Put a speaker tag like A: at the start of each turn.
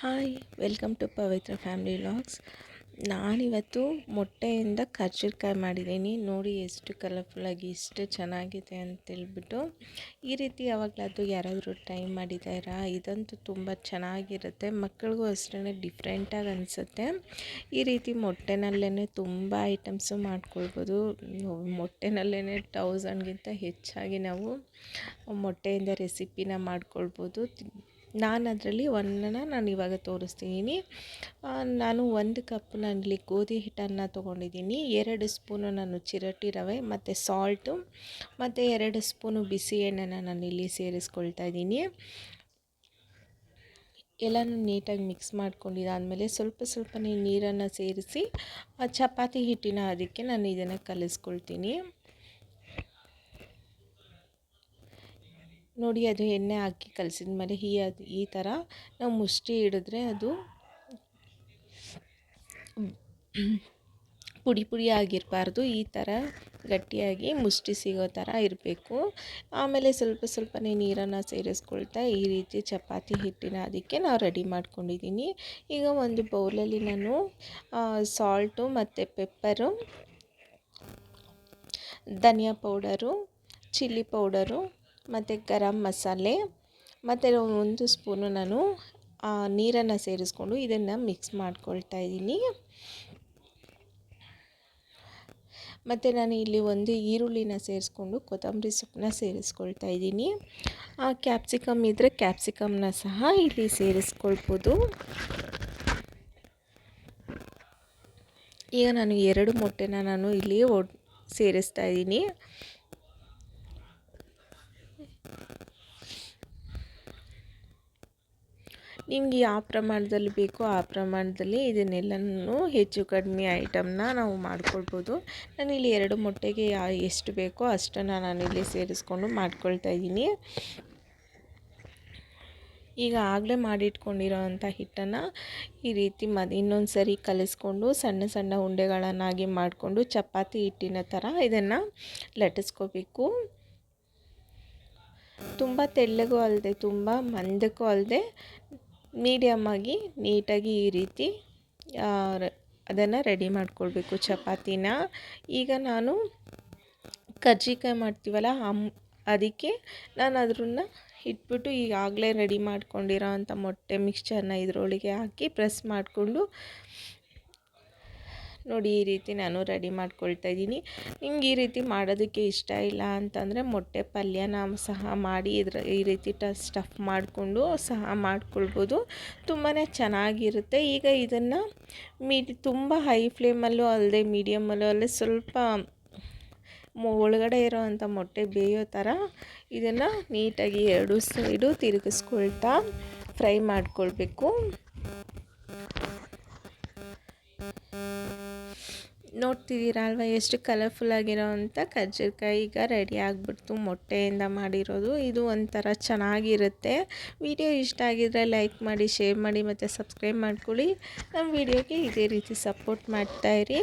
A: Hi, welcome to Pavitra family vlogs. ನಾನಿವತ್ತು ಮೊಟ್ಟೆಯಿಂದ ಕರ್ಜಿಕಾಯಿ ಮಾಡಿದ್ದೀನಿ. ನೋಡಿ ಎಷ್ಟು ಕಲರ್ಫುಲ್ಲಾಗಿ ಎಷ್ಟು ಚೆನ್ನಾಗಿದೆ ಅಂತೇಳ್ಬಿಟ್ಟು ಈ ರೀತಿ ಯಾವಾಗಲಾದರೂ ಯಾರಾದರೂ ಟ್ರೈ ಮಾಡಿದಾರಾ? ಇದಂತೂ ತುಂಬ ಚೆನ್ನಾಗಿರುತ್ತೆ. ಮಕ್ಕಳಿಗೂ ಅಷ್ಟೇ ಡಿಫ್ರೆಂಟಾಗಿ ಅನಿಸುತ್ತೆ. ಈ ರೀತಿ ಮೊಟ್ಟೆನಲ್ಲೇ ತುಂಬ ಐಟಮ್ಸು ಮಾಡ್ಕೊಳ್ಬೋದು. ಮೊಟ್ಟೆನಲ್ಲೇ ತೌಸಂಡ್ಗಿಂತ ಹೆಚ್ಚಾಗಿ ನಾವು ಮೊಟ್ಟೆಯಿಂದ ರೆಸಿಪಿನ ಮಾಡ್ಕೊಳ್ಬೋದು. ನಾನು ಅದರಲ್ಲಿ ಒಂದನ್ನು ನಾನು ಇವಾಗ ತೋರಿಸ್ತಿದ್ದೀನಿ ನಾನು ಒಂದು ಕಪ್ ನಾನಿಲ್ಲಿ ಗೋಧಿ ಹಿಟ್ಟನ್ನು ತೊಗೊಂಡಿದ್ದೀನಿ ಎರಡು ಸ್ಪೂನು ನಾನು ಚಿರಟಿ ರವೆ, ಮತ್ತು ಸಾಲ್ಟು, ಮತ್ತು ಎರಡು ಸ್ಪೂನು ಬಿಸಿ ಎಣ್ಣೆನ ನಾನಿಲ್ಲಿ ಸೇರಿಸ್ಕೊಳ್ತಾ ಇದ್ದೀನಿ ಎಲ್ಲನೂ ನೀಟಾಗಿ ಮಿಕ್ಸ್ ಮಾಡ್ಕೊಂಡಿದ್ದಾದಮೇಲೆ ಸ್ವಲ್ಪ ಸ್ವಲ್ಪನೇ ನೀರನ್ನು ಸೇರಿಸಿ ಚಪಾತಿ ಹಿಟ್ಟಿನ ಅದಕ್ಕೆ ನಾನು ಇದನ್ನು ಕಲಿಸ್ಕೊಳ್ತೀನಿ. ನೋಡಿ ಅದು ಎಣ್ಣೆ ಹಾಕಿ ಕಲಸಿದ ಮೇಲೆ ಈ ಅದು ಈ ಥರ ನಾವು ಮುಷ್ಟಿ ಹಿಡಿದ್ರೆ ಅದು ಪುಡಿ ಪುಡಿ ಆಗಿರಬಾರ್ದು. ಈ ಥರ ಗಟ್ಟಿಯಾಗಿ ಮುಷ್ಟಿ ಸಿಗೋ ಥರ ಇರಬೇಕು. ಆಮೇಲೆ ಸ್ವಲ್ಪ ಸ್ವಲ್ಪನೇ ನೀರನ್ನು ಸೇರಿಸ್ಕೊಳ್ತಾ ಈ ರೀತಿ ಚಪಾತಿ ಹಿಟ್ಟಿನ ಅದಕ್ಕೆ ನಾವು ರೆಡಿ ಮಾಡ್ಕೊಂಡಿದ್ದೀನಿ ಈಗ ಒಂದು ಬೌಲಲ್ಲಿ ನಾನು ಸಾಲ್ಟು ಮತ್ತು ಪೆಪ್ಪರು, ಧನಿಯಾ ಪೌಡರು, ಚಿಲ್ಲಿ ಪೌಡರು ಮತ್ತು ಗರಂ ಮಸಾಲೆ, ಮತ್ತು ಒಂದು ಸ್ಪೂನು ನಾನು ನೀರನ್ನು ಸೇರಿಸ್ಕೊಂಡು ಇದನ್ನು ಮಿಕ್ಸ್ ಮಾಡ್ಕೊಳ್ತಾ ಇದ್ದೀನಿ. ಮತ್ತು ನಾನು ಇಲ್ಲಿ ಒಂದು ಈರುಳ್ಳಿನ ಸೇರಿಸ್ಕೊಂಡು ಕೊತ್ತಂಬರಿ ಸೊಪ್ಪನ್ನ ಸೇರಿಸ್ಕೊಳ್ತಾ ಇದ್ದೀನಿ. ಕ್ಯಾಪ್ಸಿಕಮ್ ಇದ್ದರೆ ಕ್ಯಾಪ್ಸಿಕಮ್ನ ಸಹ ಇಲ್ಲಿ ಸೇರಿಸ್ಕೊಳ್ಬೋದು. ಈಗ ನಾನು ಎರಡು ಮೊಟ್ಟೆನ ನಾನು ಇಲ್ಲಿ ಒಡ್, ಸೇರಿಸ್ತಾ ಇದ್ದೀನಿ. ನಿಮ್ಗೆ ಯಾವ ಪ್ರಮಾಣದಲ್ಲಿ ಬೇಕೋ ಆ ಪ್ರಮಾಣದಲ್ಲಿ ಇದನ್ನೆಲ್ಲನೂ ಹೆಚ್ಚು ಕಡಿಮೆ ಐಟಮ್ನ ನಾವು ಮಾಡ್ಕೊಳ್ಬೋದು. ನಾನಿಲ್ಲಿ ಎರಡು ಮೊಟ್ಟೆಗೆ ಎಷ್ಟು ಬೇಕೋ ಅಷ್ಟನ್ನು ನಾನಿಲ್ಲಿ ಸೇರಿಸ್ಕೊಂಡು ಮಾಡ್ಕೊಳ್ತಾ ಇದ್ದೀನಿ. ಈಗ ಆಗಲೇ ಮಾಡಿಟ್ಕೊಂಡಿರೋ ಅಂಥ ಹಿಟ್ಟನ್ನು ಈ ರೀತಿ ಮದ್ ಇನ್ನೊಂದು ಸರಿ ಕಲಿಸ್ಕೊಂಡು ಸಣ್ಣ ಸಣ್ಣ ಉಂಡೆಗಳನ್ನಾಗಿ ಮಾಡಿಕೊಂಡು ಚಪಾತಿ ಹಿಟ್ಟಿನ ಥರ ಇದನ್ನು ಲಟ್ಟಿಸ್ಕೋಬೇಕು. ತುಂಬ ತೆಳ್ಳಗೂ ಅಲ್ಲದೆ ತುಂಬ ಮಂದಕ್ಕೂ ಅಲ್ಲದೆ ಮೀಡಿಯಮ್ಮಾಗಿ ನೀಟಾಗಿ ಈ ರೀತಿ ಅದನ್ನು ರೆಡಿ ಮಾಡಿಕೊಳ್ಬೇಕು ಚಪಾತಿನ. ಈಗ ನಾನು ಕರ್ಜಿಕಾಯಿ ಮಾಡ್ತೀವಲ್ಲ ಅಮ್ ಅದಕ್ಕೆ ನಾನು ಅದನ್ನು ಇಟ್ಬಿಟ್ಟು ಈಗಾಗಲೇ ರೆಡಿ ಮಾಡ್ಕೊಂಡಿರೋ ಅಂಥ ಮೊಟ್ಟೆ ಮಿಕ್ಸ್ಚರ್ನ ಇದರೊಳಗೆ ಹಾಕಿ ಪ್ರೆಸ್ ಮಾಡಿಕೊಂಡು ನೋಡಿ ಈ ರೀತಿ ನಾನು ರೆಡಿ ಮಾಡ್ಕೊಳ್ತಾ ಇದ್ದೀನಿ. ನಿಮ್ಗೆ ಈ ರೀತಿ ಮಾಡೋದಕ್ಕೆ ಇಷ್ಟ ಇಲ್ಲ ಅಂತಂದರೆ ಮೊಟ್ಟೆ ಪಲ್ಯನ ಸಹ ಮಾಡಿ ಇದ್ರ ಈ ರೀತಿ ಟ ಸ್ಟಫ್ ಮಾಡಿಕೊಂಡು ಸಹ ಮಾಡ್ಕೊಳ್ಬೋದು. ತುಂಬಾ ಚೆನ್ನಾಗಿರುತ್ತೆ. ಈಗ ಇದನ್ನು ಮೀಡಿ ತುಂಬ ಹೈ ಫ್ಲೇಮಲ್ಲೂ ಅಲ್ಲದೆ ಮೀಡಿಯಮಲ್ಲೂ ಅಲ್ಲದೆ ಸ್ವಲ್ಪ ಒಳಗಡೆ ಇರೋವಂಥ ಮೊಟ್ಟೆ ಬೇಯೋ ಥರ ಇದನ್ನು ನೀಟಾಗಿ ಎರಡು ಸೈಡು ತಿರುಗಿಸ್ಕೊಳ್ತಾ ಫ್ರೈ ಮಾಡ್ಕೊಳ್ಬೇಕು. ನೋಡ್ತಿದ್ದೀರಾ ಅಲ್ವಾ? ಎಷ್ಟು ಕಲರ್ಫುಲ್ ಅಂಥ ಕಜ್ಜಿಕಾಯಿ ಈಗ ರೆಡಿ ಆಗಿಬಿಡ್ತು. ಮೊಟ್ಟೆಯಿಂದ ಮಾಡಿರೋದು. ಇದು ಒಂಥರ ಚೆನ್ನಾಗಿರುತ್ತೆ. ವಿಡಿಯೋ ಇಷ್ಟ ಆಗಿದ್ರೆ ಲೈಕ್ ಮಾಡಿ ಶೇರ್ ಮಾಡಿ ಮತ್ತು ಸಬ್ಸ್ಕ್ರೈಬ್ ಮಾಡ್ಕೊಳ್ಳಿ. ನಮ್ಮ ವಿಡಿಯೋಗೆ ಇದೇ ರೀತಿ ಸಪೋರ್ಟ್ ಮಾಡ್ತಾಯಿರಿ